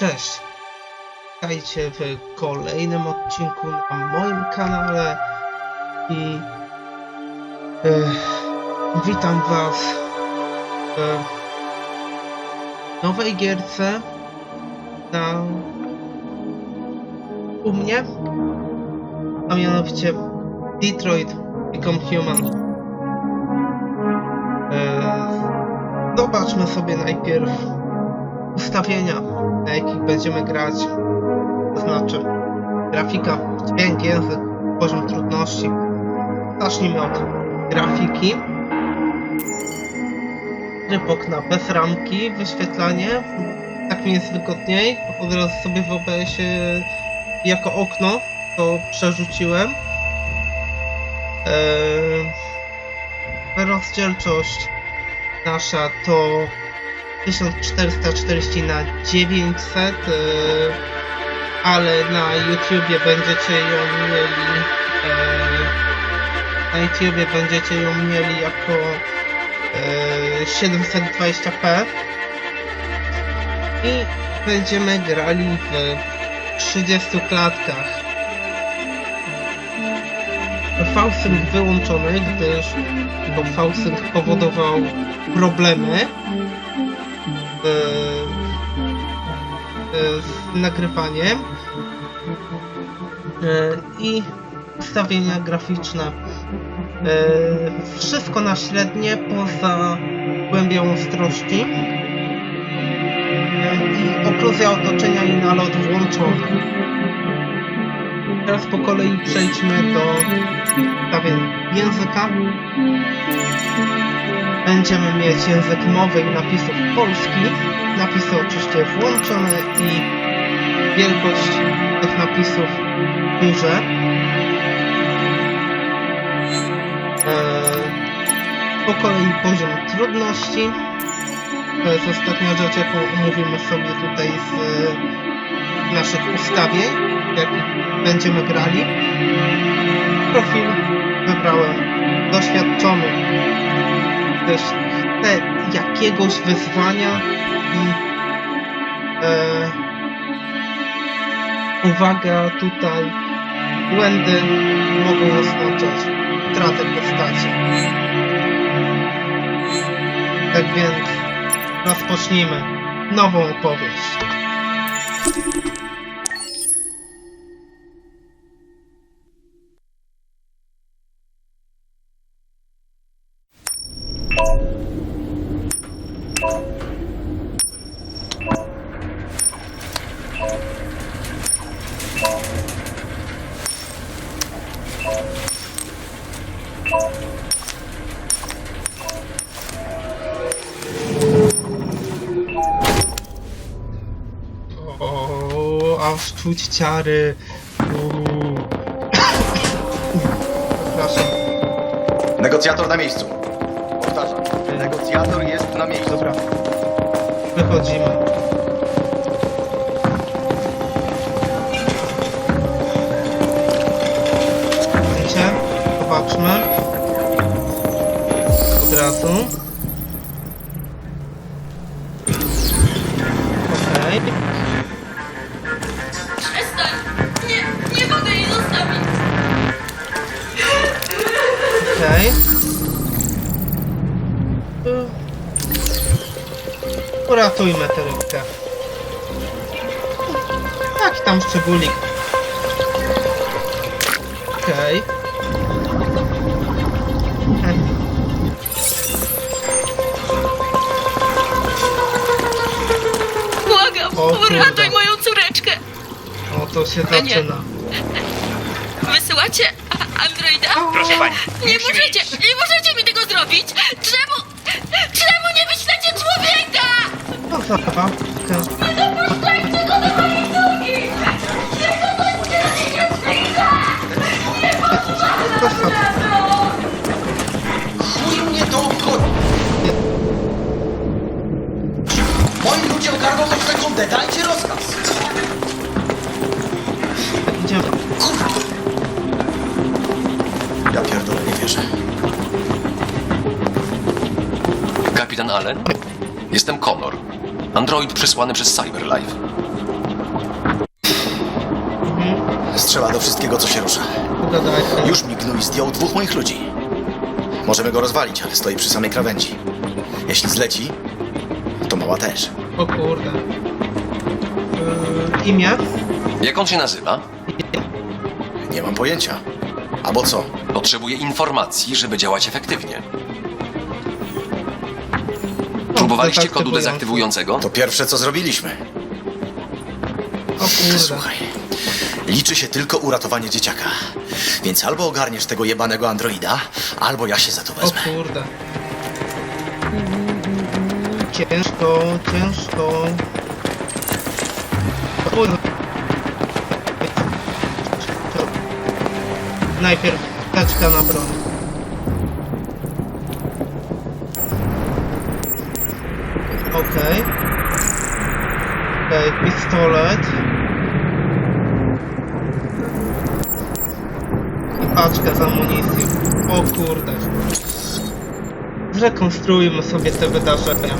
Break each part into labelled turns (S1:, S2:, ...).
S1: Cześć! Witajcie w kolejnym odcinku na moim kanale i e, witam was w nowej gierce na u mnie, a mianowicie Detroit Become Human. E, zobaczmy sobie najpierw ustawienia, na jakich będziemy grać. To znaczy grafika, dźwięk, język, poziom trudności. Zacznijmy od grafiki. Tryb okna bez ramki, wyświetlanie. Tak mi jest wygodniej. Od razu sobie wyobraź się jako okno, to przerzuciłem. Eee, rozdzielczość nasza to 1440 na 900 yy, ale na YouTubie będziecie ją mieli yy, na YouTubie będziecie ją mieli jako yy, 720p i będziemy grali w 30 klatkach. Fałsync wyłączony, gdyż to fałsync powodował problemy. e, e, z nagrywaniem E, i ustawienia graficzne. E, Wszystko na średnie poza głębią ostrości E, i okluzja otoczenia i nalot włączony. Teraz po kolei przejdźmy do ustawień języka. Będziemy mieć język mowy i napisów polski. Napisy oczywiście włączone i wielkość tych napisów duże. Eee, Po kolei poziom trudności. To jest ostatnia rzecz, jaką sobie tutaj z e, naszych ustawień, jak będziemy grali. Profil wybrałem doświadczony, chcę jakiegoś wyzwania i e, uwaga tutaj błędy mogą oznaczać utratę postaci. Tak więc rozpocznijmy nową opowieść. Czuć ciary. Uuu. Przepraszam.
S2: Negocjator na miejscu. Powtarzam. Negocjator jest na miejscu.
S1: Dobra. Wychodzimy. Widzicie? Zobaczmy. Od razu. Uratujmy tę rybkę. Jaki tam szczególik. Okej. Hm,
S3: Błagam,
S1: O kurde.
S3: uratuj moją córeczkę!
S1: O, to się
S3: A nie.
S1: zaczyna.
S3: Wysyłacie a- androida?
S4: Proszę pani,
S3: Nie
S4: musimy
S3: możecie, nie możecie mi tego zrobić! Czemu
S1: Zabawkę.
S3: Nie dopuszczajcie go do mojej córki!
S1: Zostaw.
S2: Chuj mnie to obchodzi. Moi ludzie ogarną sekundę. Dajcie rozkaz.
S1: Idziemy.
S2: Ja pierdolę, nie wierzę.
S5: Kapitan Allen? Jestem Connor. Android przesłany przez Cyberlife.
S2: Strzela do wszystkiego, co się rusza. Już mignął i zdjął dwóch moich ludzi. Możemy go rozwalić, ale stoi przy samej krawędzi. Jeśli zleci, to mała też.
S1: O kurde. Yy, imię?
S4: Jak on się nazywa?
S2: Nie mam pojęcia. Albo co?
S4: Potrzebuję informacji, żeby działać efektywnie. Próbowaliście kodu dezaktywującego?
S2: To pierwsze, co zrobiliśmy.
S1: O kurde.
S2: Słuchaj, liczy się tylko uratowanie dzieciaka. Więc albo ogarniesz tego jebanego androida, albo ja się za to
S1: O
S2: wezmę.
S1: kurde. Ciężko, ciężko. O kurde. Najpierw teczka na broń. Okej. Okej, pistolet. I paczka z amunicją. O kurde. Zrekonstruujmy sobie te wydarzenia.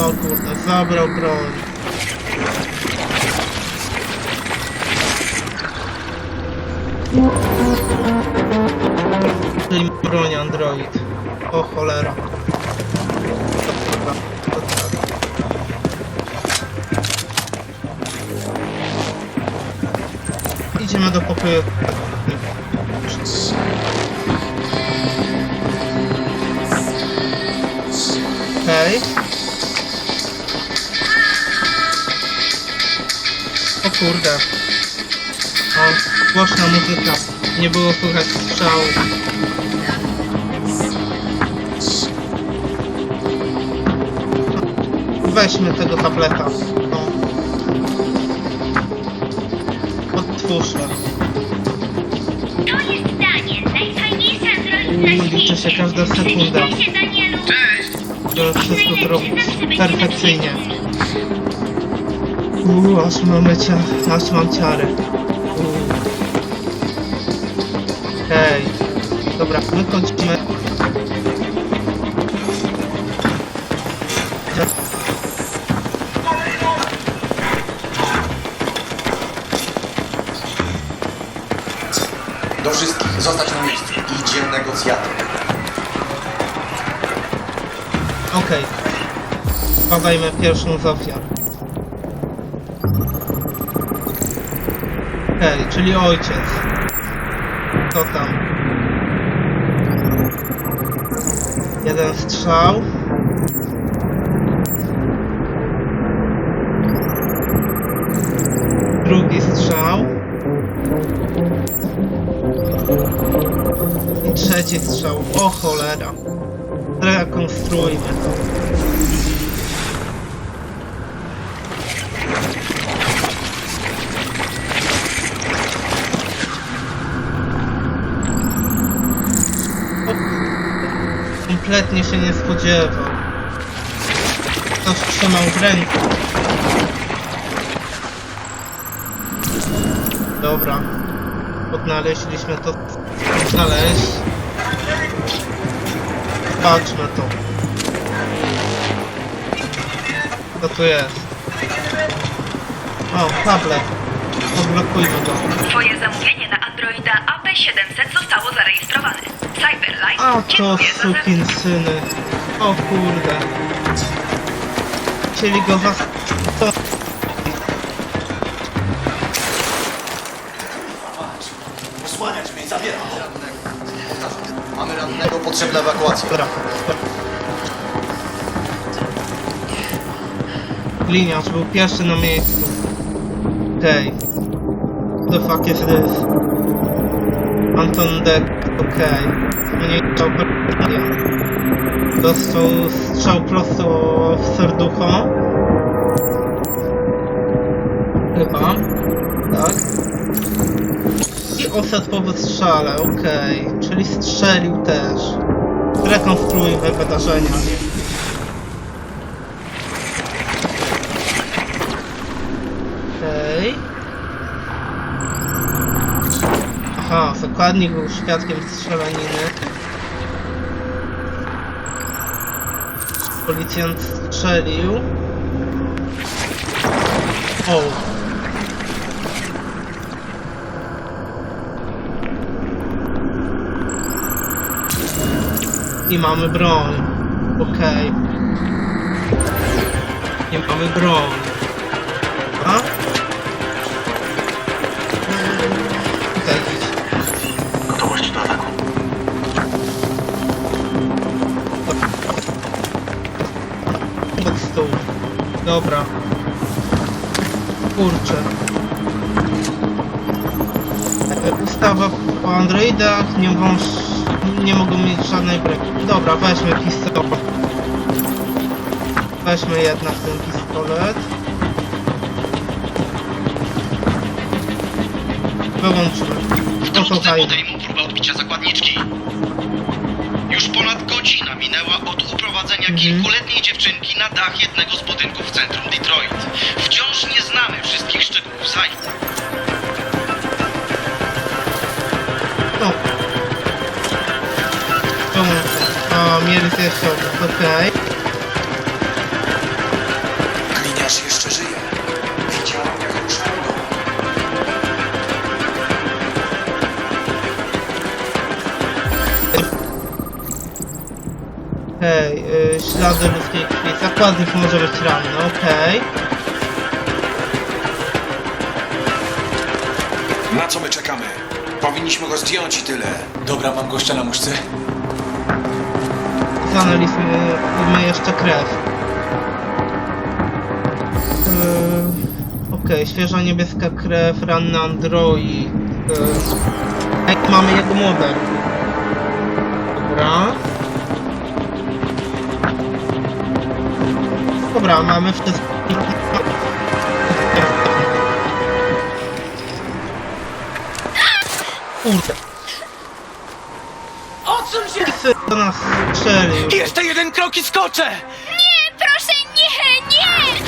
S1: O kurde, zabrał broń. Czyli broń Android. O cholera. Idziemy do pokoju. Okej. O kurde. Głośna muzyka. Nie było słychać strzału. Weźmy tego tableta. O. Odtwórzmy.
S5: To jest Daniel, najfajniejszy android na
S1: liczy się każda sekunda.
S5: Przywitaj się, Danielu.
S1: Żeby wszystko zrobić perfekcyjnie. Uuu, aż mamy cia... aż mam ciary. Dobra.
S2: Do wszystkich, zostać na miejscu. Idzie negocjator.
S1: Okej. Badajmy pierwszą z ofiar. Okej, czyli ojciec. Co tam? Jeden strzał. Drugi strzał. I trzeci strzał. O cholera. Rekonstruujmy to. O, Kompletnie się nie spodziewał. Ktoś trzymał w ręku. Dobra. Odnaleźliśmy to. Znaleźć. Patrzmy to. Co tu jest? O, tablet. Odblokujmy go.
S6: Twoje zamówienie na Androida AP700 zostało zarejestrowane.
S1: A to
S6: dziękuję za
S1: sukin syny. O kurde. Chcieli go was... To...
S2: Osłaniać mnie, zabieram. Mamy rannego, potrzebna ewakuacja.
S1: Dobra. Gliniarz był pierwszy na miejscu. Okej. The fuck is this? Anton Deck, okej. Zmniejszał perkusję. Dostał strzał prosto w serducho. Chyba. Tak. I offset po wystrzale, okej. Czyli strzelił też. Rekonstruujmy wydarzenia. Okej. Zakładnik był świadkiem strzelaniny. Policjant strzelił. O. I mamy broń. Okej. Nie mamy broń. Stół. Dobra. Kurczę. E, Ustawa o Androidach nie, wąż, nie mogą mieć żadnej broni. Dobra, weźmy pistolet. Weźmy jednak ten pistolet. Wyłączmy. Posłuchaj.
S7: podejmą próbę odbicia zakładniczki. Już ponad godzina minęła od uprowadzenia kilkuletniej dziewczynki na dach jednego z budynków w centrum Detroit. Wciąż nie znamy wszystkich szczegółów zajęć.
S1: No. Wyłączmy. O, mieli jeszcze obraz, okej. Y, ludzkiej krwi. Zakładnik może być ranny, okej.
S8: Na co my czekamy? Powinniśmy go zdjąć i tyle. Dobra, mam gościa na muszce.
S1: Zanalizujmy my jeszcze krew. Yy, Okej, świeża niebieska krew, ranny android. Yy, ej, mamy jego model. Dobra. Dobra, mamy wszystko. Kurde.
S9: Odsuń się!
S1: Ty do nas strzelił.
S9: Jeszcze jeden krok i skoczę!
S3: Nie, proszę, nie, nie!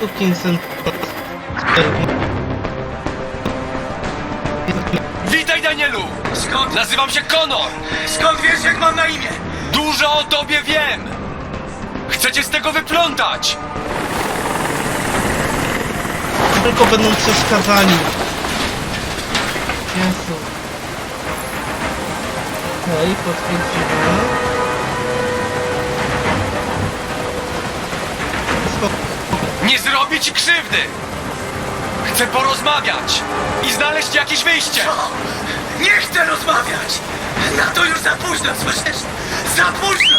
S1: Hutchinson.
S4: Witaj,
S9: Skąd?
S4: Nazywam się Konor!
S9: Skąd wiesz, jak mam na imię?
S4: Dużo o tobie wiem! Chcecie z tego wyplątać!
S1: Tylko będą przeszkadzali. Jezu. Okej, potwierdzimy. Spoko-
S4: Nie zrobię ci krzywdy! Chcę porozmawiać i znaleźć jakieś wyjście!
S9: Nie chcę rozmawiać! Na to już za późno, słyszysz? Za późno!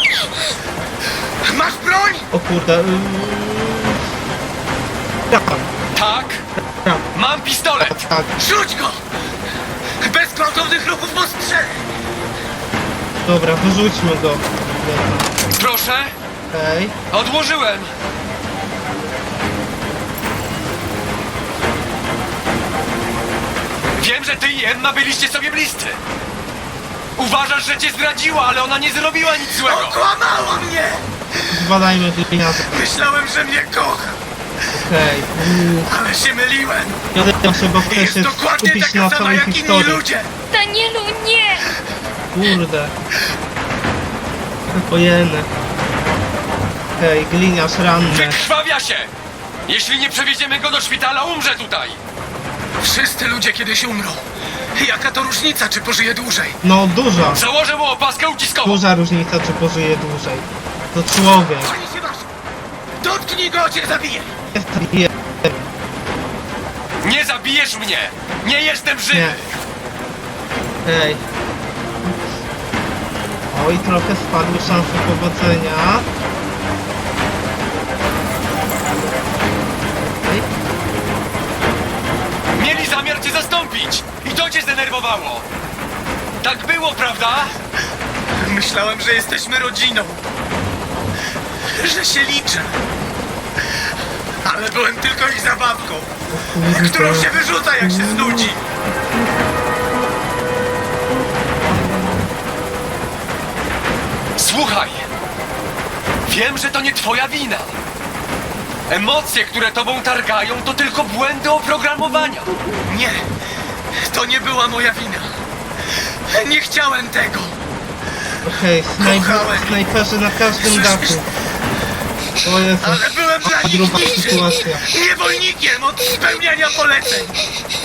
S9: Masz broń?
S1: O kurde. Yy... Tak,
S4: Tak?
S1: tak,
S4: Mam pistolet!
S1: tak.
S9: Rzuć go! Bez gwałtownych ruchów postrzelę!
S1: Dobra, wyrzućmy go.
S4: Proszę?
S1: Okej.
S4: Odłożyłem! Wiem, że ty i Emma byliście sobie bliscy. Uważasz, że cię zdradziła, ale ona nie zrobiła nic złego.
S9: Okłamała mnie!
S1: Zwalajmy gliniarza.
S9: Myślałem, że mnie kocha,
S1: Okej. Uuu.
S9: ale się myliłem!
S1: Ja się, bo chcę
S9: Jest
S1: się
S9: dokładnie
S1: skupić na
S9: taka sama
S1: samej
S9: jak inni
S1: historii.
S9: ludzie!
S3: Danielu, nie!
S1: Kurde. Ojeny. Okej, gliniarz ranny.
S4: Wykrwawia się! Jeśli nie przewieziemy go do szpitala, umrze tutaj!
S9: Wszyscy ludzie kiedyś umrą. Jaka to różnica, czy pożyje dłużej?
S1: No duża.
S4: Założę mu opaskę uciskową!
S1: Duża różnica, czy pożyje dłużej. To człowiek.
S9: Oni się masz! Dotknij go, cię zabiję!
S1: Je...
S4: Nie zabijesz mnie! Nie jestem żywy!
S1: Nie. Ej. Oj, trochę spadły szanse powodzenia.
S4: Mieli zamiar cię zastąpić! I to cię zdenerwowało! Tak było, prawda?
S9: Myślałem, że jesteśmy rodziną. Że się liczę. Ale byłem tylko ich zabawką, którą się wyrzuca, jak się znudzi.
S4: Słuchaj! Wiem, że to nie twoja wina. Emocje, które tobą targają, to tylko błędy oprogramowania.
S9: Nie, to nie była moja wina. Nie chciałem tego!
S1: Okej, snajper,
S9: Kochałem.
S1: snajperzy na każdym dachu.
S9: Ale byłem dla nich
S1: gruba
S9: niczym!
S1: sytuacja.
S9: Niewolnikiem od spełniania poleceń!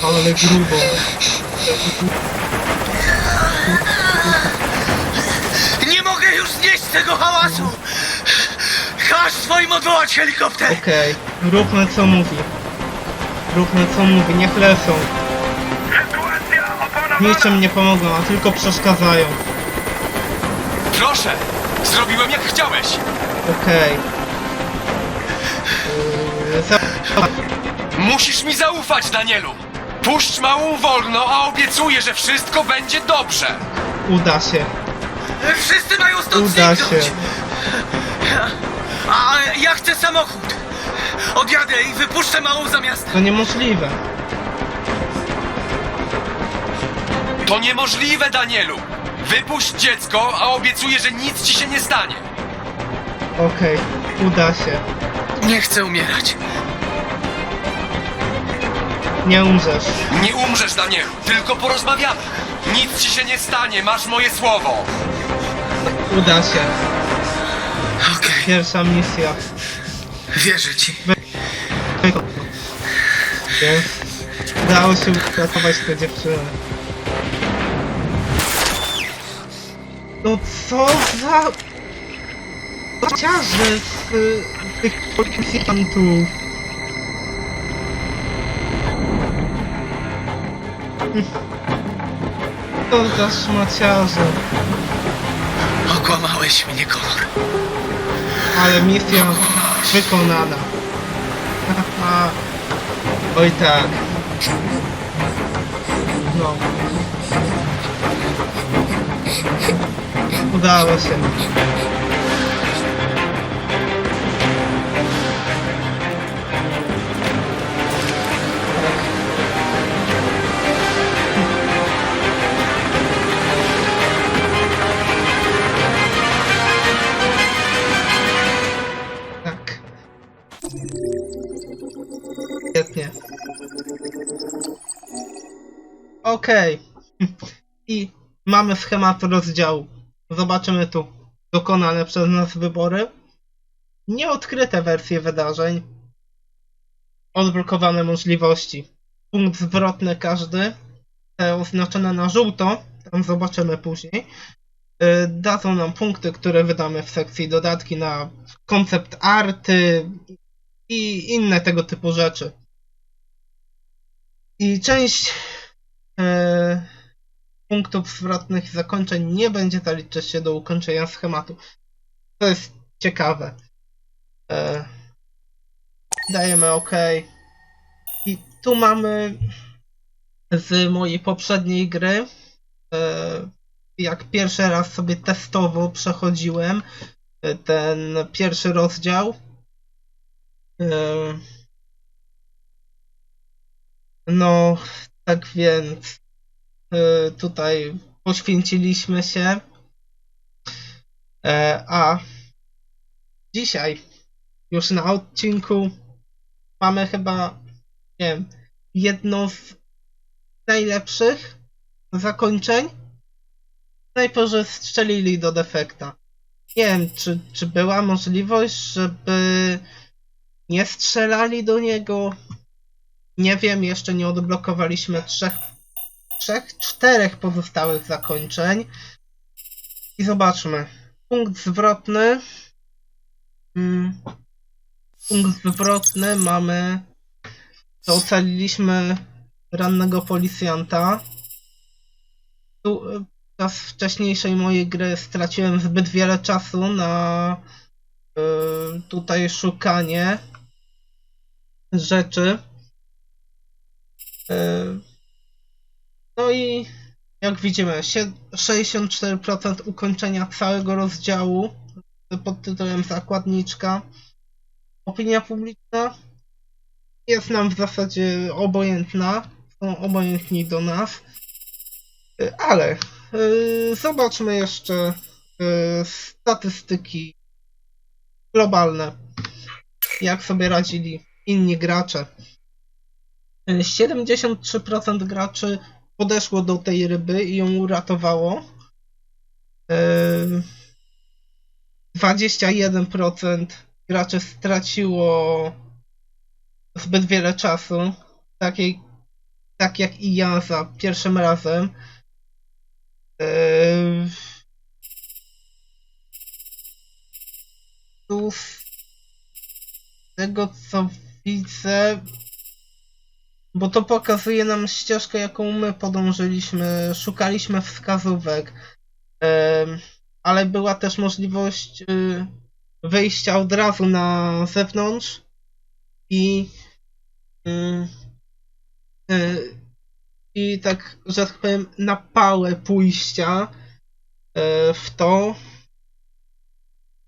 S1: Ale grubo.
S9: Nie mogę już znieść tego hałasu! Każ swoim odwołać helikopter!
S1: Okej, róbmy co mówi. Róbmy co mówi, niech lecą. Niczym nie pomogą, a tylko przeszkadzają.
S4: Proszę! Zrobiłem jak chciałeś!
S1: Okej. Yy, za-
S4: Musisz mi zaufać, Danielu! Puść małą wolno, a obiecuję, że wszystko będzie dobrze!
S1: Uda się.
S9: Wszyscy mają stąd
S1: Uda się.
S9: zniknąć! A ja chcę samochód! Odjadę i wypuszczę małą za miasto!
S1: To niemożliwe.
S4: To niemożliwe, Danielu! Wypuść dziecko, a obiecuję, że nic ci się nie stanie!
S1: Okej, uda się.
S9: Nie chcę umierać.
S1: Nie umrzesz.
S4: Nie umrzesz, Danielu, tylko porozmawiamy! Nic ci się nie stanie, masz moje słowo!
S1: Uda się. Pierwsza misja.
S9: wierzę ci.
S1: Więc udało się uratować tę dziewczynę. No co za... Ciarze z y, tych policjantów. Co za szmaciarze.
S9: Okłamałeś mnie, Konor.
S1: Ale misja wykonana. Oj tak. No. Udało się. Okej. I mamy schemat rozdziału. Zobaczymy tu dokonane przez nas wybory. Nieodkryte wersje wydarzeń. Odblokowane możliwości. Punkt zwrotny każdy. Te oznaczone na żółto. Tam zobaczymy później. Y, Dadzą nam punkty, które wydamy w sekcji dodatki na koncept arty i inne tego typu rzeczy. I część punktów zwrotnych zakończeń nie będzie zaliczać się do ukończenia schematu. To jest ciekawe. E, dajemy OK. I tu mamy z mojej poprzedniej gry. E, jak pierwszy raz sobie testowo przechodziłem e, ten pierwszy rozdział. E, No, tak więc e, tutaj poświęciliśmy się. E, A dzisiaj już na odcinku mamy chyba, nie wiem, jedno z najlepszych zakończeń. Snajperzy strzelili do defekta. Nie wiem, czy, czy była możliwość, żeby nie strzelali do niego. Nie wiem, jeszcze nie odblokowaliśmy trzech, trzech, czterech pozostałych zakończeń. I zobaczmy. Punkt zwrotny. Mm. Punkt zwrotny mamy. To ocaliliśmy rannego policjanta. Tu, y, podczas wcześniejszej mojej gry straciłem zbyt wiele czasu na y, tutaj szukanie rzeczy. Y, No i jak widzimy, sie- 64% ukończenia całego rozdziału pod tytułem Zakładniczka. Opinia publiczna jest nam w zasadzie obojętna. Są obojętni do nas. Y, Ale y, zobaczmy jeszcze statystyki globalne. Jak sobie radzili inni gracze. Y, 73% graczy podeszło do tej ryby i ją uratowało. Yy, 21% graczy straciło zbyt wiele czasu, tak jak i ja za pierwszym razem. Yy, tu z tego co widzę, bo to pokazuje nam ścieżkę, jaką my podążyliśmy, szukaliśmy wskazówek, ale była też możliwość y, wyjścia od razu na zewnątrz i y, y, i tak, że tak powiem, na pałę pójścia y, w to,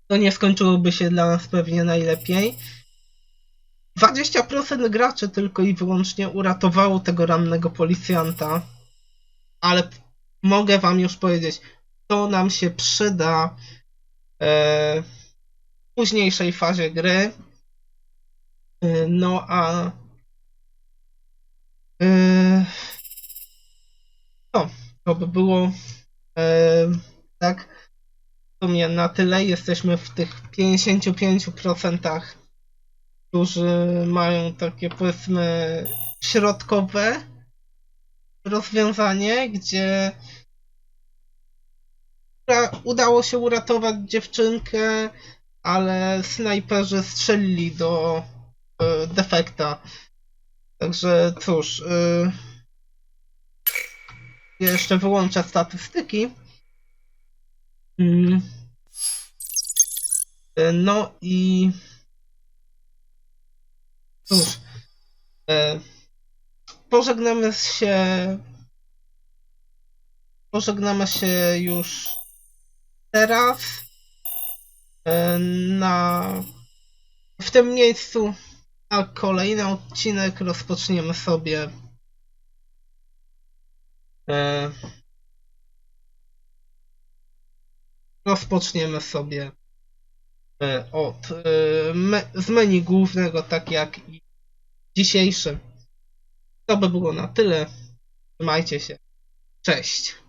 S1: to nie skończyłoby się dla nas pewnie najlepiej. 20% graczy tylko i wyłącznie uratowało tego rannego policjanta, ale mogę wam już powiedzieć, to nam się przyda e, w późniejszej fazie gry. E, no a no, to by było tak w sumie na tyle. Jesteśmy w tych 55%, którzy mają takie powiedzmy środkowe rozwiązanie, gdzie udało się uratować dziewczynkę, ale snajperzy strzelili do e, defekta. Także cóż, e, jeszcze wyłączę statystyki. E, No i cóż, e, pożegnamy się pożegnamy się już teraz e, na w tym miejscu a kolejny odcinek rozpoczniemy sobie e, rozpoczniemy sobie od e, me, z menu głównego tak jak i dzisiejszy. To by było na tyle. Trzymajcie się. Cześć